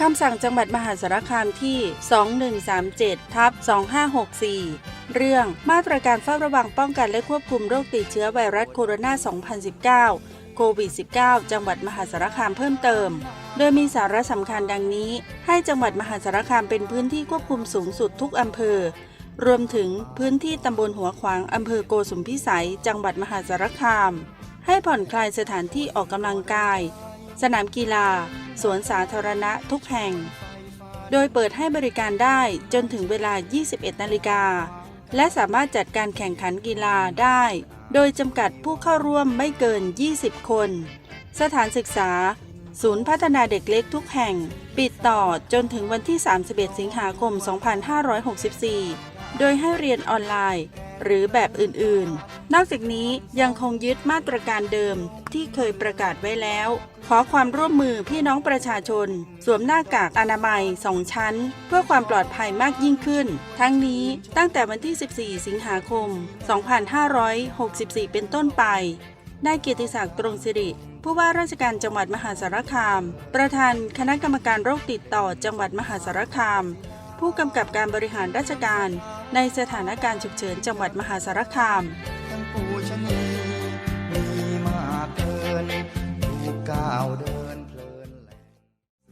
คำสั่งจังหวัดมหาสารคามที่ 2137ทับ2564 เรื่องมาตรการเฝ้าระวังป้องกันและควบคุมโรคติดเชื้อไวรัสโคโรนา 2019 โควิด -19 จังหวัดมหาสารคามเพิ่มเติม โดยมีสาระสำคัญดังนี้ ให้จังหวัดมหาสารคามเป็นพื้นที่ควบคุมสูงสุดทุกอำเภอ รวมถึงพื้นที่ตำบลหัวขวางอำเภอโกสุมพิสัย จังหวัดมหาสารคาม ให้ผ่อนคลายสถานที่ออกกำลังกาย สนามกีฬา สวนสาธารณะทุกแห่ง โดยเปิดให้บริการได้จนถึงเวลา 21 นาฬิกา และสามารถจัดการแข่งขันกีฬาได้ โดยจำกัดผู้เข้าร่วมไม่เกิน 20 คน สถานศึกษา ศูนย์พัฒนาเด็กเล็กทุกแห่ง ปิดต่อจนถึงวันที่ 31 สิงหาคม 2564 โดยให้เรียนออนไลน์ หรือแบบอื่นๆ นอกจากนี้ยังคงยึดมาตรการเดิมที่เคยประกาศไว้แล้ว ขอความร่วมมือพี่น้องประชาชน สวมหน้ากากอนามัยสองชั้น เพื่อความปลอดภัยมากยิ่งขึ้น ทั้งนี้ตั้งแต่วันที่ 14 สิงหาคม 2564 เป็นต้นไปนายเกียรติศักดิ์ตรงสิริ ผู้ว่าราชการจังหวัดมหาสารคาม ประธานคณะกรรมการโรคติดต่อจังหวัดมหาสารคาม ผู้กำกับการบริหารราชการ ในสถานการณ์ฉุกเฉินจังหวัดมหาสารคามทั้งปูชนีมีมากเกินถูกก้าวเดิ